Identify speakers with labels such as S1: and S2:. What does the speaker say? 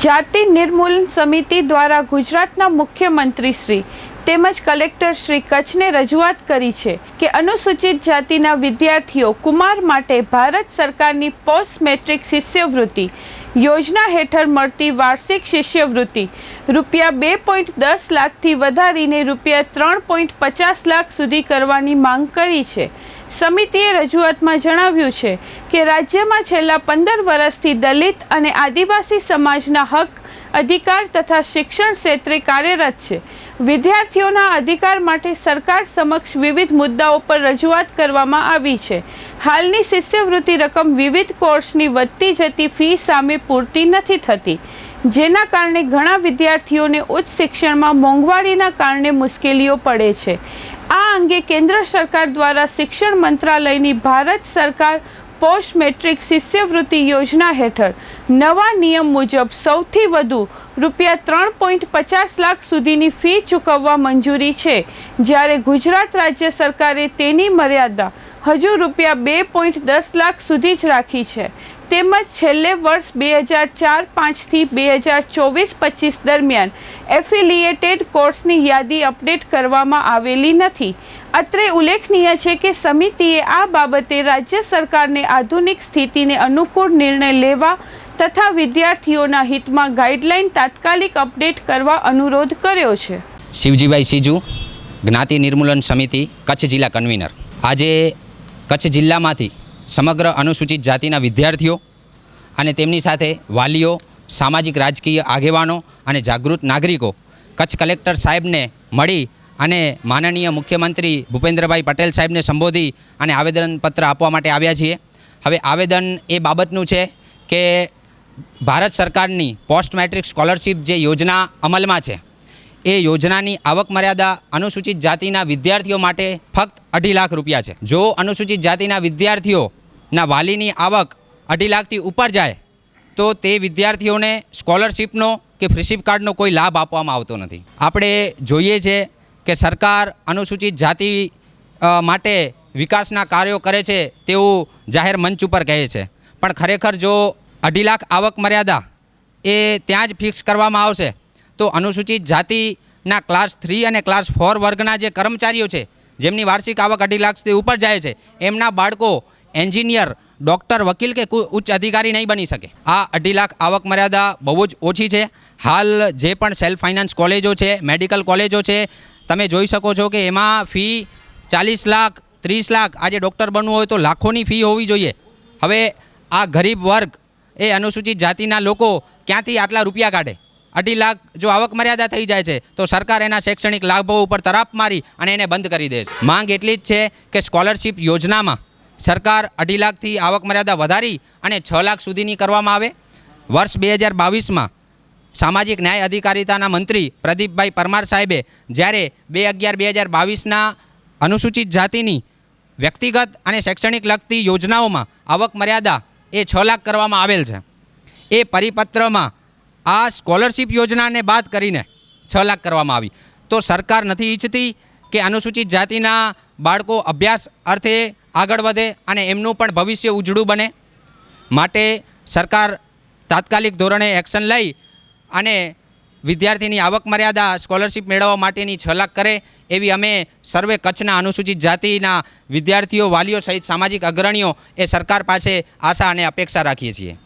S1: જાતિ નિર્મૂલન સમિતિ દ્વારા ગુજરાતના મુખ્યમંત્રી શ્રી તેમજ કલેક્ટર શ્રી કચ્છને રજૂઆત કરી છે કે અનુસૂચિત જાતિના વિદ્યાર્થીઓ કુમાર માટે ભારત સરકારની પોસ્ટ મેટ્રિક શિષ્યવૃત્તિ યોજના હેઠળ મળતી વાર્ષિક શિષ્યવૃત્તિ રૂપિયા બે પોઈન્ટ દસ લાખથી વધારીને રૂપિયા ત્રણ પોઈન્ટ પચાસ લાખ સુધી કરવાની માંગ કરી છે. સમિતિએ રજૂઆતમાં જણાવ્યું છે કે રાજ્યમાં છેલ્લા પંદર વર્ષથી દલિત અને આદિવાસી સમાજના હક, અધિકાર તથા શિક્ષણ ક્ષેત્રે કાર્યરત છે. વિદ્યાર્થીઓના અધિકાર માટે સરકાર સમક્ષ વિવિધ મુદ્દાઓ પર રજૂઆત કરવામાં આવી છે. હાલની શિષ્યવૃત્તિ રકમ વિવિધ કોર્સની વધતી જતી ફી સામે પૂરતી નથી થતી, જેના કારણે ઘણા વિદ્યાર્થીઓને ઉચ્ચ શિક્ષણમાં મોંઘવારીના કારણે મુશ્કેલીઓ પડે છે. આ અંગે કેન્દ્ર સરકાર દ્વારા શિક્ષણ મંત્રાલયની ભારત સરકાર પોસ્ટ મેટ્રિક શિષ્યવૃત્તિ યોજના હેઠળ નવા નિયમ મુજબ સૌથી વધુ રૂપિયા ત્રણ પોઈન્ટ પચાસ લાખ સુધીની ફી ચૂકવવા મંજૂરી છે. જ્યારે ગુજરાત રાજ્ય સરકારે તેની મર્યાદા હજુ રૂપિયા બે પોઈન્ટ દસ લાખ સુધી જ રાખી છે. તેમજ છેલ્લે વર્ષ બે હજાર ચાર પાંચથી બે હજાર ચોવીસ પચીસ દરમિયાન એફિલિએટેડ કોર્સની યાદી અપડેટ કરવામાં આવેલી નથી. અત્રે ઉલ્લેખનીય છે કે સમિતિએ આ બાબતે રાજ્ય સરકારને આધુનિક સ્થિતિને અનુકૂળ નિર્ણય લેવા તથા વિદ્યાર્થીઓના હિતમાં ગાઈડલાઈન તાત્કાલિક અપડેટ કરવા અનુરોધ કર્યો છે.
S2: શિવજીભાઈ સિજુ, જ્ઞાતિ નિર્મૂલન સમિતિ, કચ્છ જિલ્લા કન્વીનર. આજે કચ્છ જિલ્લામાંથી સમગ્ર અનુસૂચિત જાતિના વિદ્યાર્થીઓ અને તેમની સાથે વાલીઓ, સામાજિક રાજકીય આગેવાનો અને જાગૃત નાગરિકો, કચ્છ કલેક્ટર સાહેબને મળી અને માનનીય મુખ્યમંત્રી ભૂપેન્દ્રભાઈ પટેલ સાહેબને સંબોધી અને આવેદનપત્ર આપવા માટે આવ્યા છીએ. હવે આવેદન એ બાબતનું છે કે ભારત સરકારની પોસ્ટ મેટ્રિક સ્કોલરશિપ જે યોજના અમલમાં છે એ યોજનાની આવક મર્યાદા અનુસૂચિત જાતિના વિદ્યાર્થીઓ માટે ફક્ત અઢી લાખ રૂપિયા છે. જો અનુસૂચિત જાતિના વિદ્યાર્થીઓના વાલીની આવક અઢી લાખથી ઉપર જાય, તો તે વિદ્યાર્થીઓને સ્કોલરશિપનો કે ફ્રીશીપ કાર્ડનો કોઈ લાભ આપવામાં આવતો નથી. આપણે જોઈએ છે કે સરકાર અનુસૂચિત જાતિ માટે વિકાસના કાર્યો કરે છે તેવું જાહેર મંચ ઉપર કહે છે. પણ ખરેખર જો અઢી લાખ આવક મર્યાદા એ ત્યાં જ ફિક્સ કરવામાં આવશે તો અનુસૂચિત જાતિના ક્લાસ થ્રી અને ક્લાસ ફોર વર્ગના જે કર્મચારીઓ છે, જેમની વાર્ષિક આવક અઢી લાખથી ઉપર જાય છે, એમના બાળકો એન્જિનિયર, ડૉક્ટર, વકીલ કે ઉચ્ચ અધિકારી નહીં બની શકે. આ અઢી લાખ આવક મર્યાદા બહુ જ ઓછી છે. હાલ જે પણ સેલ્ફ ફાઇનાન્સ કોલેજો છે મેડિકલ કોલેજો છે, તમે જોઈ શકો છો કે એમાં ફી ચાલીસ લાખ, ત્રીસ લાખ આજે ડૉક્ટર બનવું હોય તો લાખોની ફી હોવી જોઈએ. હવે આ ગરીબ વર્ગ એ અનુસૂચિત જાતિના લોકો ક્યાંથી આટલા રૂપિયા કાઢે? અઢી લાખ જો આવક મર્યાદા થઈ જાય છે, તો સરકાર એના શૈક્ષણિક લાભો ઉપર તરાપ મારી અને એને બંધ કરી દે છે. માંગ એટલી જ છે કે સ્કોલરશિપ યોજનામાં સરકાર અઢી લાખથી આવક મર્યાદા વધારી અને છ લાખ સુધીની કરવામાં આવે. વર્ષ બે હજાર બાવીસમાં સામાજિક ન્યાય અધિકારિતાના મંત્રી પ્રદીપભાઈ પરમાર સાહેબે જ્યારે બે અગિયાર બે હજાર બાવીસના અનુસૂચિત જાતિની વ્યક્તિગત અને શૈક્ષણિક લગતી યોજનાઓમાં આવક મર્યાદા એ છ લાખ કરવામાં આવેલ છે. એ પરિપત્રમાં આ સ્કોલરશિપ યોજનાને બાદ કરીને છ લાખ કરવામાં આવી. તો સરકાર નથી ઈચ્છતી કે અનુસૂચિત જાતિના બાળકો અભ્યાસ અર્થે આગળ વધે અને એમનું પણ ભવિષ્ય ઉજળું બને. માટે સરકાર તાત્કાલિક ધોરણે એક્શન લઈ અને વિદ્યાર્થીની આવક મર્યાદા સ્કોલરશિપ મેળવવા માટેની છ લાખ કરે એવી અમે સર્વે કચ્છના અનુસૂચિત જાતિના વિદ્યાર્થીઓ, વાલીઓ સહિત સામાજિક અગ્રણીઓ એ સરકાર પાસે આશા અને અપેક્ષા રાખીએ છીએ.